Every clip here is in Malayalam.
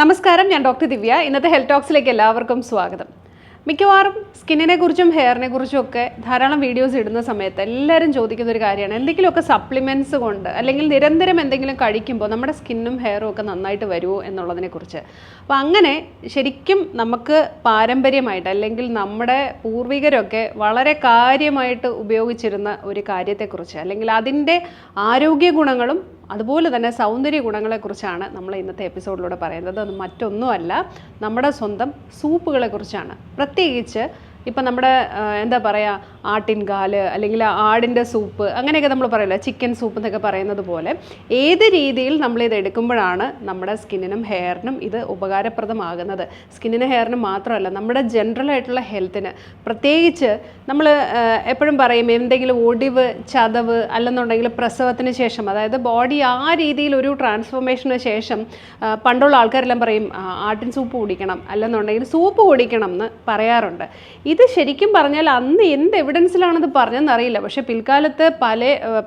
നമസ്കാരം ഞാൻ ഡോക്ടർ ദിവ്യ. ഇന്നത്തെ ഹെൽത്ത് ടോക്സിലേക്ക് എല്ലാവർക്കും സ്വാഗതം. മിക്കവാറും സ്കിന്നിനെ കുറിച്ചും ഹെയറിനെ കുറിച്ചും ഒക്കെ ധാരാളം വീഡിയോസ് ഇടുന്ന സമയത്ത് എല്ലാവരും ചോദിക്കുന്ന ഒരു കാര്യമാണ്. എന്തെങ്കിലുമൊക്കെ സപ്ലിമെന്റ്സ് കൊണ്ട് അല്ലെങ്കിൽ നിരന്തരം എന്തെങ്കിലും കഴിക്കുമ്പോൾ നമ്മുടെ സ്കിന്നും ഹെയറും ഒക്കെ നന്നായിട്ട് വരുമോ എന്നുള്ളതിനെക്കുറിച്ച് അപ്പോൾ അങ്ങനെ ശരിക്കും നമുക്ക് പാരമ്പര്യമായിട്ട് അല്ലെങ്കിൽ നമ്മുടെ പൂർവികരൊക്കെ വളരെ കാര്യമായിട്ട് ഉപയോഗിച്ചിരുന്ന ഒരു കാര്യത്തെക്കുറിച്ച് അല്ലെങ്കിൽ അതിന്റെ ആരോഗ്യ ഗുണങ്ങളും അതുപോലെ തന്നെ സൗന്ദര്യ ഗുണങ്ങളെക്കുറിച്ചാണ് നമ്മൾ ഇന്നത്തെ എപ്പിസോഡിലൂടെ പറയുന്നത്. അത് മറ്റൊന്നുമല്ല നമ്മുടെ സ്വന്തം സൂപ്പുകളെക്കുറിച്ചാണ്. പ്രത്യേകിച്ച് ഇപ്പം നമ്മുടെ എന്താ പറയുക ആട്ടിൻകാൽ അല്ലെങ്കിൽ ആടിന്റെ സൂപ്പ് അങ്ങനെയൊക്കെ നമ്മൾ പറയില്ല ചിക്കൻ സൂപ്പ് എന്നൊക്കെ പറയുന്നത് പോലെ ഏത് രീതിയിൽ നമ്മൾ ഇത് എടുക്കുമ്പോഴാണ് നമ്മുടെ സ്കിന്നിനും ഹെയറിനും ഇത് ഉപകാരപ്രദമാകുന്നത്? സ്കിന്നിനും ഹെയറിനും മാത്രമല്ല നമ്മുടെ ജനറൽ ആയിട്ടുള്ള ഹെൽത്തിന് പ്രത്യേകിച്ച് നമ്മൾ എപ്പോഴും പറയും എന്തെങ്കിലും ഒടിവ് ചതവ് അല്ലെന്നുണ്ടെങ്കിൽ പ്രസവത്തിന് ശേഷം അതായത് ബോഡി ആ രീതിയിൽ ഒരു ട്രാൻസ്ഫോർമേഷന് ശേഷം പണ്ടുള്ള ആൾക്കാരെല്ലാം പറയും ആട്ടിൻ സൂപ്പ് കുടിക്കണം അല്ലെന്നുണ്ടെങ്കിൽ സൂപ്പ് കുടിക്കണം എന്ന് പറയാറുണ്ട്. ഇത് ശരിക്കും പറഞ്ഞാൽ അന്ന് എന്ത് എവിഡൻസിലാണത് പറഞ്ഞതെന്ന് അറിയില്ല. പക്ഷേ പിൽക്കാലത്ത് പല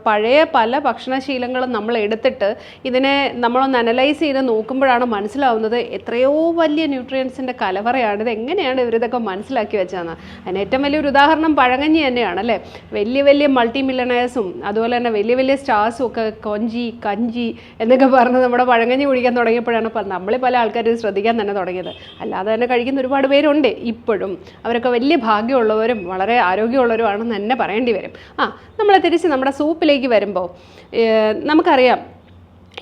പഴയ പല ഭക്ഷണശീലങ്ങളും നമ്മൾ എടുത്തിട്ട് ഇതിനെ നമ്മളൊന്ന് അനലൈസ് ചെയ്ത് നോക്കുമ്പോഴാണ് മനസ്സിലാവുന്നത് എത്രയോ വലിയ ന്യൂട്രിയൻസിന്റെ കലവറയാണ്. ഇത് എങ്ങനെയാണ് ഇവരിതൊക്കെ മനസ്സിലാക്കി വെച്ചതെന്ന്. അതിന് ഏറ്റവും വലിയൊരു ഉദാഹരണം പഴങ്ങഞ്ഞി തന്നെയാണ് അല്ലേ? വലിയ വലിയ മൾട്ടി മില്ലണേഴ്സും അതുപോലെ തന്നെ വലിയ വലിയ സ്റ്റാർസും ഒക്കെ കൊഞ്ചി കഞ്ചി എന്നൊക്കെ പറഞ്ഞ് നമ്മുടെ പഴങ്ങഞ്ഞി കുടിക്കാൻ തുടങ്ങിയപ്പോഴാണ് നമ്മൾ പല ആൾക്കാരും ശ്രദ്ധിക്കാൻ തന്നെ തുടങ്ങിയത്. അല്ലാതെ തന്നെ കഴിക്കുന്ന ഒരുപാട് പേരുണ്ട് ഇപ്പോഴും. അവരൊക്കെ വലിയ ഭാഗ്യമുള്ളവരും വളരെ ആരോഗ്യമുള്ളവരുമാണെന്ന് തന്നെ പറയേണ്ടി വരും. ആ നമ്മൾ തിരിച്ച് നമ്മുടെ സൂപ്പിലേക്ക് വരുമ്പോൾ നമുക്കറിയാം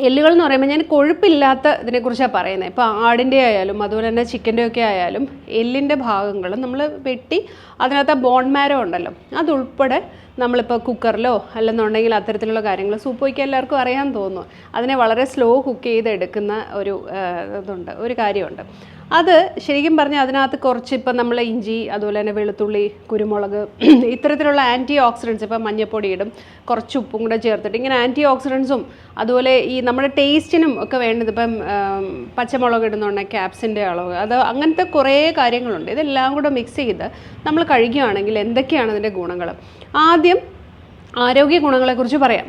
എല്ലുകൾ എന്ന് പറയുമ്പോൾ ഞാൻ കൊഴുപ്പില്ലാത്ത ഇതിനെക്കുറിച്ചാണ് പറയുന്നത് ഇപ്പോൾ ആടിന്റെ ആയാലും അതുപോലെ തന്നെ ചിക്കന്റെ ഒക്കെ ആയാലും എല്ലിന്റെ ഭാഗങ്ങൾ നമ്മൾ വെട്ടി അതിനകത്ത് ബോൺ മാരോ ഉണ്ടല്ലോ അതുൾപ്പെടെ നമ്മളിപ്പോൾ കുക്കറിലോ അല്ലെന്നുണ്ടെങ്കിൽ അത്തരത്തിലുള്ള കാര്യങ്ങൾ സൂപ്പ് വയ്ക്കാൻ എല്ലാവർക്കും അറിയാൻ തോന്നുന്നു. അതിനെ വളരെ സ്ലോ കുക്ക് ചെയ്തെടുക്കുന്ന ഒരു ഇതുണ്ട് ഒരു കാര്യമുണ്ട്. അത് ശരിക്കും പറഞ്ഞാൽ അതിനകത്ത് കുറച്ച് ഇപ്പം നമ്മൾ ഇഞ്ചി അതുപോലെ തന്നെ വെളുത്തുള്ളി കുരുമുളക് ഇത്തരത്തിലുള്ള ആന്റി ഓക്സിഡൻസ് ഇപ്പം മഞ്ഞപ്പൊടി ഇടും. കുറച്ച് ഉപ്പും കൂടെ ചേർത്തിട്ട് ഇങ്ങനെ ആന്റി ഓക്സിഡൻസും അതുപോലെ ഈ നമ്മുടെ ടേസ്റ്റിനും ഒക്കെ വേണ്ടത് ഇപ്പം പച്ചമുളക് ഇടുന്നുണ്ട് ക്യാപ്സിന്റെ അളവ്. അത് അങ്ങനത്തെ കുറേ കാര്യങ്ങളുണ്ട്. ഇതെല്ലാം കൂടെ മിക്സ് ചെയ്ത് നമ്മൾ കഴിക്കുകയാണെങ്കിൽ എന്തൊക്കെയാണ് അതിന്റെ ഗുണങ്ങൾ ആദ്യം ആരോഗ്യ ഗുണങ്ങളെക്കുറിച്ച് പറയാം.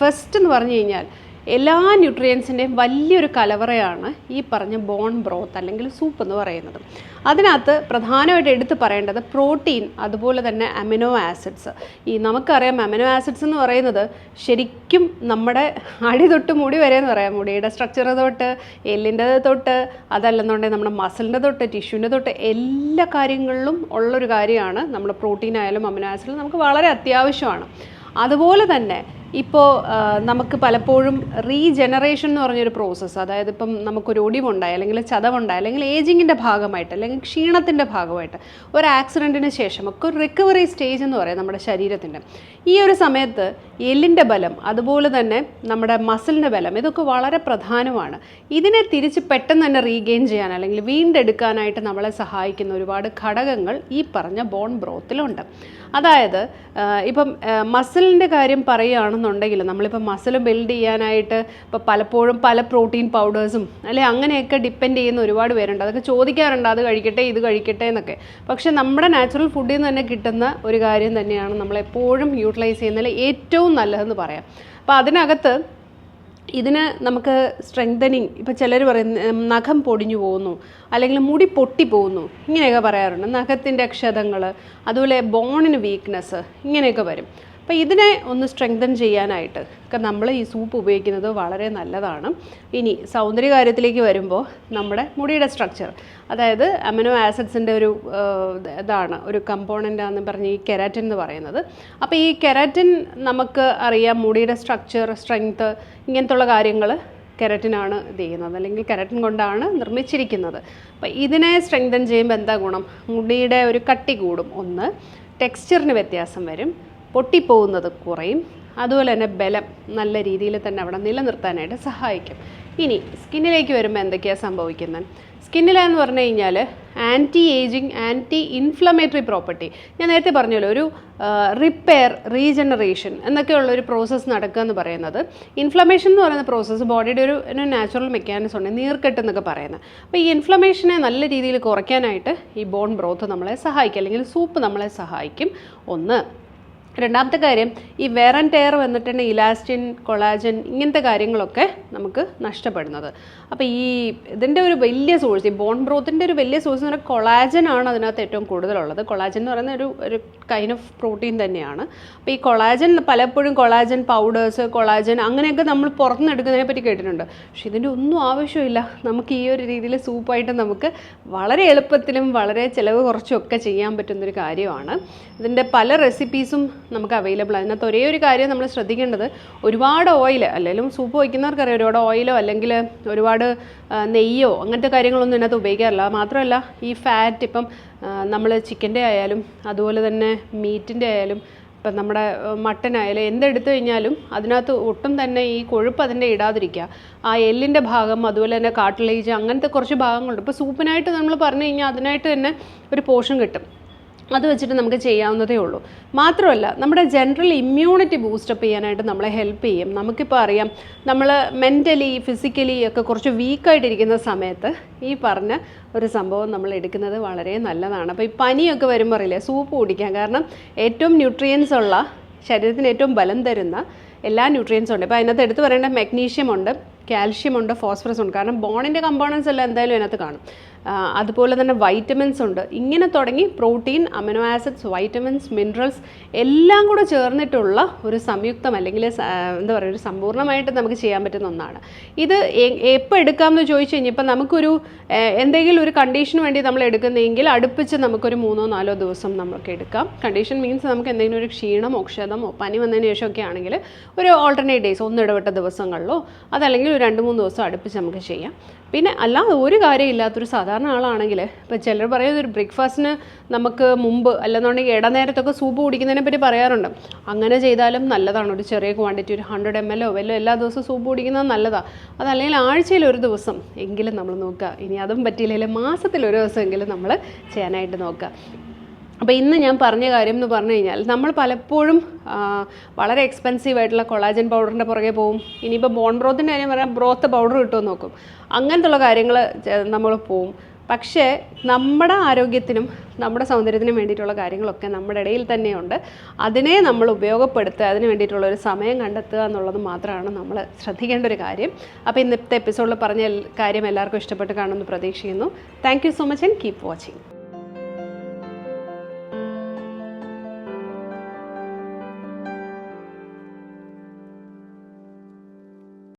ഫസ്റ്റ് എന്ന് പറഞ്ഞു കഴിഞ്ഞാൽ എല്ലാ ന്യൂട്രിയൻസിന്റെയും വലിയൊരു കലവറയാണ് ഈ പറഞ്ഞ ബോൺ ബ്രോത്ത് അല്ലെങ്കിൽ സൂപ്പ് എന്ന് പറയുന്നത്. അതിനകത്ത് പ്രധാനമായിട്ട് എടുത്തു പറയേണ്ടത് പ്രോട്ടീൻ അതുപോലെ തന്നെ അമിനോ ആസിഡ്സ് ഈ നമുക്കറിയാം അമിനോ ആസിഡ്സ് എന്ന് പറയുന്നത് ശരിക്കും നമ്മുടെ അടി തൊട്ട് മുടി വരെ എന്ന് പറയാം. മുടിയുടെ സ്ട്രക്ചർ തൊട്ട് എല്ലിന്റെ തൊട്ട് അതല്ലെന്നുണ്ടെങ്കിൽ നമ്മുടെ മസിലിന്റെ തൊട്ട് ടിഷ്യൂവിന്റെ തൊട്ട് എല്ലാ കാര്യങ്ങളിലും ഉള്ളൊരു കാര്യമാണ് നമ്മുടെ പ്രോട്ടീൻ ആയാലും അമിനോ ആസിഡ് നമുക്ക് വളരെ അത്യാവശ്യമാണ്. അതുപോലെ തന്നെ ഇപ്പോൾ നമുക്ക് പലപ്പോഴും റീജനറേഷൻ എന്ന് പറഞ്ഞൊരു പ്രോസസ്സ് അതായത് ഇപ്പം നമുക്കൊരു ഒടിവുണ്ടായി അല്ലെങ്കിൽ ചതവുണ്ടായി അല്ലെങ്കിൽ ഏജിങ്ങിന്റെ ഭാഗമായിട്ട് അല്ലെങ്കിൽ ക്ഷീണത്തിന്റെ ഭാഗമായിട്ട് ഒരു ആക്സിഡന്റിന് ശേഷം ഒക്കെ ഒരു റിക്കവറി സ്റ്റേജ് എന്ന് പറയാം നമ്മുടെ ശരീരത്തിന്റെ ഈ ഒരു സമയത്ത് എല്ലിന്റെ ബലം അതുപോലെ തന്നെ നമ്മുടെ മസിലിന്റെ ബലം ഇതൊക്കെ വളരെ പ്രധാനമാണ്. ഇതിനെ തിരിച്ച് പെട്ടെന്ന് തന്നെ റീഗെയിൻ ചെയ്യാൻ അല്ലെങ്കിൽ വീണ്ടെടുക്കാനായിട്ട് നമ്മളെ സഹായിക്കുന്ന ഒരുപാട് ഘടകങ്ങൾ ഈ പറഞ്ഞ ബോൺ ബ്രോത്തിലുണ്ട് അതായത് ഇപ്പം മസിലിന്റെ കാര്യം പറയുകയാണെന്നുണ്ടെങ്കിൽ നമ്മളിപ്പോൾ മസിൽ ബിൽഡ് ചെയ്യാനായിട്ട് ഇപ്പോൾ പലപ്പോഴും പല പ്രോട്ടീൻ പൗഡേഴ്സും അല്ലെ അങ്ങനെയൊക്കെ ഡിപ്പെൻഡ് ചെയ്യുന്ന ഒരുപാട് പേരുണ്ട്. അതൊക്കെ ചോദിക്കാറുണ്ട് അത് കഴിക്കട്ടെ ഇത് കഴിക്കട്ടെ എന്നൊക്കെ. പക്ഷേ നമ്മുടെ നാച്ചുറൽ ഫുഡിൽ നിന്ന് തന്നെ കിട്ടുന്ന ഒരു കാര്യം തന്നെയാണ് നമ്മളെപ്പോഴും യൂട്ടിലൈസ് ചെയ്യുന്നതിൽ ഏറ്റവും നല്ലതെന്ന് പറയാം. അപ്പോൾ അതിനകത്ത് ഇതിന് നമുക്ക് സ്ട്രെങ്തനിങ് ഇപ്പോൾ ചിലർ പറയും ഉം, നഖം പൊടിഞ്ഞു പോകുന്നു അല്ലെങ്കിൽ മുടി പൊട്ടി പോകുന്നു ഇങ്ങനെയൊക്കെ പറയാറുണ്ട്. നഖത്തിന്റെ ക്ഷതങ്ങൾ അതുപോലെ ബോണിന് വീക്ക്നെസ് ഇങ്ങനെയൊക്കെ വരും. അപ്പോൾ ഇതിനെ ഒന്ന് സ്ട്രെങ്തൻ ചെയ്യാനായിട്ട് ഒക്കെ നമ്മൾ ഈ സൂപ്പ് ഉപയോഗിക്കുന്നത് വളരെ നല്ലതാണ്. ഇനി സൗന്ദര്യ കാര്യത്തിലേക്ക് വരുമ്പോൾ നമ്മുടെ മുടിയുടെ സ്ട്രക്ചർ അതായത് അമിനോ ആസിഡ്സിന്റെ ഒരു ഇതാണ് ഒരു കമ്പോണന്റ് ആണെന്ന് പറഞ്ഞ് ഈ കെരാറ്റിൻ എന്ന് പറയുന്നത്. അപ്പോൾ ഈ കെരാറ്റിൻ നമുക്ക് അറിയാം മുടിയുടെ സ്ട്രക്ചർ സ്ട്രെങ്ത് ഇങ്ങനത്തുള്ള കാര്യങ്ങൾ കെരറ്റിനാണ് ഇത് ചെയ്യുന്നത്. അല്ലെങ്കിൽ കെരറ്റിൻ കൊണ്ടാണ് നിർമ്മിച്ചിരിക്കുന്നത്. അപ്പോൾ ഇതിനെ സ്ട്രെങ്തൻ ചെയ്യുമ്പോൾ എന്താ ഗുണം? മുടിയുടെ ഒരു കട്ടി കൂടും. ഒന്ന് ടെക്സ്ചറിന് വ്യത്യാസം വരും. പൊട്ടിപ്പോകുന്നത് കുറയും. അതുപോലെ തന്നെ ബലം നല്ല രീതിയിൽ തന്നെ അവിടെ നിലനിർത്താനായിട്ട് സഹായിക്കും. ഇനി സ്കിന്നിലേക്ക് വരുമ്പോൾ എന്തൊക്കെയാണ് സംഭവിക്കുന്നത്? സ്കിന്നിലെന്ന് പറഞ്ഞു കഴിഞ്ഞാൽ anti ageing anti inflammatory property ഞാൻ നേരത്തെ പറഞ്ഞല്ലോ ഒരു റിപ്പയർ റീജനറേഷൻ എന്നൊക്കെയുള്ള ഒരു പ്രോസസ്സ് നടക്കുക എന്ന് പറയുന്നത്. ഇൻഫ്ലമേഷൻ എന്ന് പറയുന്ന പ്രോസസ്സ് ബോഡിയുടെ ഒരു നാച്ചുറൽ മെക്കാനിസം ഉണ്ട് നീർക്കെട്ട് എന്നൊക്കെ പറയുന്നത്. അപ്പോൾ ഈ ഇൻഫ്ലമേഷനെ നല്ല രീതിയിൽ കുറയ്ക്കാനായിട്ട് ഈ ബോൺ ബ്രോത്ത് നമ്മളെ സഹായിക്കും അല്ലെങ്കിൽ സൂപ്പ് നമ്മളെ സഹായിക്കും. ഒന്ന് രണ്ടാമത്തെ കാര്യം ഈ വെയർ ആൻഡ് ടെയർ വന്നിട്ടുണ്ട് ഇലാസ്റ്റിൻ കൊളാജൻ ഇങ്ങനത്തെ കാര്യങ്ങളൊക്കെ നമുക്ക് നഷ്ടപ്പെടുന്നത്. അപ്പോൾ ഈ ഇതിന്റെ ഒരു വലിയ സോഴ്സ് ഈ ബോൺ ബ്രോത്തിന്റെ ഒരു വലിയ സോഴ്സ് എന്ന് പറഞ്ഞാൽ കൊളാജൻ ആണ് അതിനകത്ത് ഏറ്റവും കൂടുതലുള്ളത്. കൊളാജൻ എന്ന് പറയുന്ന ഒരു ഒരു കൈൻഡ് ഓഫ് പ്രോട്ടീൻ തന്നെയാണ്. അപ്പോൾ ഈ കൊളാജൻ പലപ്പോഴും കൊളാജൻ പൗഡേഴ്സ് കൊളാജൻ അങ്ങനെയൊക്കെ നമ്മൾ പുറത്തുനിന്നെടുക്കുന്നതിനെ പറ്റി കേട്ടിട്ടുണ്ട്. പക്ഷെ ഇതിന്റെ ഒന്നും ആവശ്യമില്ല. നമുക്ക് ഈ ഒരു രീതിയിൽ സൂപ്പായിട്ട് നമുക്ക് വളരെ എളുപ്പത്തിലും വളരെ ചിലവ് കുറച്ചും ഒക്കെ ചെയ്യാൻ പറ്റുന്നൊരു കാര്യമാണ്. ഇതിന്റെ പല റെസിപ്പീസും നമുക്ക് അവൈലബിൾ ആണ് അതിനകത്ത് ഒരേ ഒരു കാര്യം നമ്മൾ ശ്രദ്ധിക്കേണ്ടത് ഒരുപാട് ഓയിൽ അല്ലെങ്കിൽ സൂപ്പ് വയ്ക്കുന്നവർക്കറിയാം ഒരുപാട് ഓയിലോ അല്ലെങ്കിൽ ഒരുപാട് നെയ്യോ അങ്ങനത്തെ കാര്യങ്ങളൊന്നും ഇതിനകത്ത് ഉപയോഗിക്കാറില്ല. മാത്രമല്ല ഈ ഫാറ്റ് ഇപ്പം നമ്മൾ ചിക്കന്റെ ആയാലും അതുപോലെ തന്നെ മീറ്റിന്റെ ആയാലും ഇപ്പം നമ്മുടെ മട്ടനായാലും എന്തെടുത്തു കഴിഞ്ഞാലും അതിനകത്ത് ഒട്ടും തന്നെ ഈ കൊഴുപ്പ് അതിന്റെ ഇടാതിരിക്കുക. ആ എല്ലിന്റെ ഭാഗം അതുപോലെ തന്നെ കാട്ടിലേജ് അങ്ങനത്തെ കുറച്ച് ഭാഗങ്ങളുണ്ട്. ഇപ്പോൾ സൂപ്പിനായിട്ട് നമ്മൾ പറഞ്ഞു കഴിഞ്ഞാൽ അതിനായിട്ട് തന്നെ ഒരു പോർഷൻ കിട്ടും. അത് വെച്ചിട്ട് നമുക്ക് ചെയ്യാവുന്നതേ ഉള്ളൂ. മാത്രമല്ല നമ്മുടെ ജനറൽ ഇമ്മ്യൂണിറ്റി ബൂസ്റ്റപ്പ് ചെയ്യാനായിട്ട് നമ്മളെ ഹെൽപ്പ് ചെയ്യും. നമുക്കിപ്പോൾ അറിയാം നമ്മൾ മെന്റലി ഫിസിക്കലി ഒക്കെ കുറച്ച് വീക്കായിട്ടിരിക്കുന്ന സമയത്ത് ഈ പറഞ്ഞ ഒരു സംഭവം നമ്മൾ എടുക്കുന്നത് വളരെ നല്ലതാണ്. അപ്പോൾ ഈ പനിയൊക്കെ വരുമ്പോൾ അറിയില്ലേ സൂപ്പ് കുടിക്കാം. കാരണം ഏറ്റവും ന്യൂട്രിയൻസ് ഉള്ള ശരീരത്തിന് ഏറ്റവും ബലം തരുന്ന എല്ലാ ന്യൂട്രിയൻസും ഉണ്ട്. ഇപ്പോൾ അതിനകത്ത് എടുത്തു പറയേണ്ട മെഗ്നീഷ്യം ഉണ്ട് കാൽഷ്യം ഉണ്ട് ഫോസ്ഫറസ് ഉണ്ട്. കാരണം ബോണിന്റെ കമ്പോണൻസ് എല്ലാം എന്തായാലും അതിനകത്ത് കാണും. അതുപോലെ തന്നെ വൈറ്റമിൻസ് ഉണ്ട്. ഇങ്ങനെ തുടങ്ങി protein amino acids vitamins minerals എല്ലാം കൂടെ ചേർന്നിട്ടുള്ള ഒരു സംയുക്തം അല്ലെങ്കിൽ എന്താ പറയുക ഒരു സമ്പൂർണമായിട്ട് നമുക്ക് ചെയ്യാൻ പറ്റുന്ന ഒന്നാണ്. ഇത് എപ്പോൾ എടുക്കാമെന്ന് ചോദിച്ചു കഴിഞ്ഞാൽ ഇപ്പം നമുക്കൊരു എന്തെങ്കിലും ഒരു കണ്ടീഷന് വേണ്ടി നമ്മൾ എടുക്കുന്നതെങ്കിൽ അടുപ്പിച്ച് നമുക്കൊരു മൂന്നോ നാലോ ദിവസം നമുക്ക് എടുക്കാം. കണ്ടീഷൻ മീൻസ് നമുക്ക് എന്തെങ്കിലും ഒരു ക്ഷീണമോ ക്ഷതമോ പനി വന്നതിന് ശേഷമൊക്കെ ആണെങ്കിൽ ഒരു ഓൾട്ടർനേറ്റ് ഡേയ്സ് ഒന്നിടവിട്ട ദിവസങ്ങളിലോ അതല്ലെങ്കിൽ ഒരു രണ്ട് മൂന്ന് ദിവസം അടുപ്പിച്ച് നമുക്ക് ചെയ്യാം. പിന്നെ അല്ലാതെ ഒരു കാര്യമില്ലാത്തൊരു സാധാരണ ആളാണെങ്കിൽ ഇപ്പോൾ ചിലർ പറയുന്നത് ഒരു ബ്രേക്ക്ഫാസ്റ്റിന് നമുക്ക് മുമ്പ് അല്ലെന്നുണ്ടെങ്കിൽ ഇടനേരത്തൊക്കെ സൂപ്പ് കുടിക്കുന്നതിനെ പറ്റി പറയാറുണ്ട്. അങ്ങനെ ചെയ്താലും നല്ലതാണ്. ഒരു ചെറിയ ക്വാണ്ടിറ്റി ഒരു ഹൺഡ്രഡ് എം എല്ലോ വല്ലോ എല്ലാ ദിവസവും സൂപ്പ് കുടിക്കുന്നത് നല്ലതാണ് അതല്ലെങ്കിൽ ആഴ്ചയിൽ ഒരു ദിവസം എങ്കിലും നമ്മൾ നോക്കുക. ഇനി അതും പറ്റിയില്ലെങ്കിൽ മാസത്തിൽ ഒരു ദിവസമെങ്കിലും നമ്മൾ ചെയ്യാനായിട്ട് നോക്കുക. അപ്പോൾ ഇന്ന് ഞാൻ പറഞ്ഞ കാര്യം എന്ന് പറഞ്ഞു കഴിഞ്ഞാൽ നമ്മൾ പലപ്പോഴും വളരെ എക്സ്പെൻസീവ് ആയിട്ടുള്ള കൊളാജൻ പൗഡറിന്റെ പുറകെ പോകും ഇനിയിപ്പോൾ ബോൺ ബ്രോത്തിന്റെ കാര്യം പറയാം ബ്രോത്ത് പൗഡർ കിട്ടുമെന്ന് നോക്കും. അങ്ങനത്തുള്ള കാര്യങ്ങൾ നമ്മൾ പോവും. പക്ഷേ നമ്മുടെ ആരോഗ്യത്തിനും നമ്മുടെ സൗന്ദര്യത്തിനും വേണ്ടിയിട്ടുള്ള കാര്യങ്ങളൊക്കെ നമ്മുടെ ഇടയിൽ തന്നെയുണ്ട്. അതിനെ നമ്മൾ ഉപയോഗപ്പെടുത്തുക അതിന് വേണ്ടിയിട്ടുള്ള ഒരു സമയം കണ്ടെത്തുക എന്നുള്ളത് മാത്രമാണ് നമ്മൾ ശ്രദ്ധിക്കേണ്ട ഒരു കാര്യം. അപ്പോൾ ഇന്നത്തെ എപ്പിസോഡിൽ പറഞ്ഞ കാര്യം എല്ലാവർക്കും ഇഷ്ടപ്പെട്ട് കാണുമെന്ന് പ്രതീക്ഷിക്കുന്നു. Thank so much and keep watching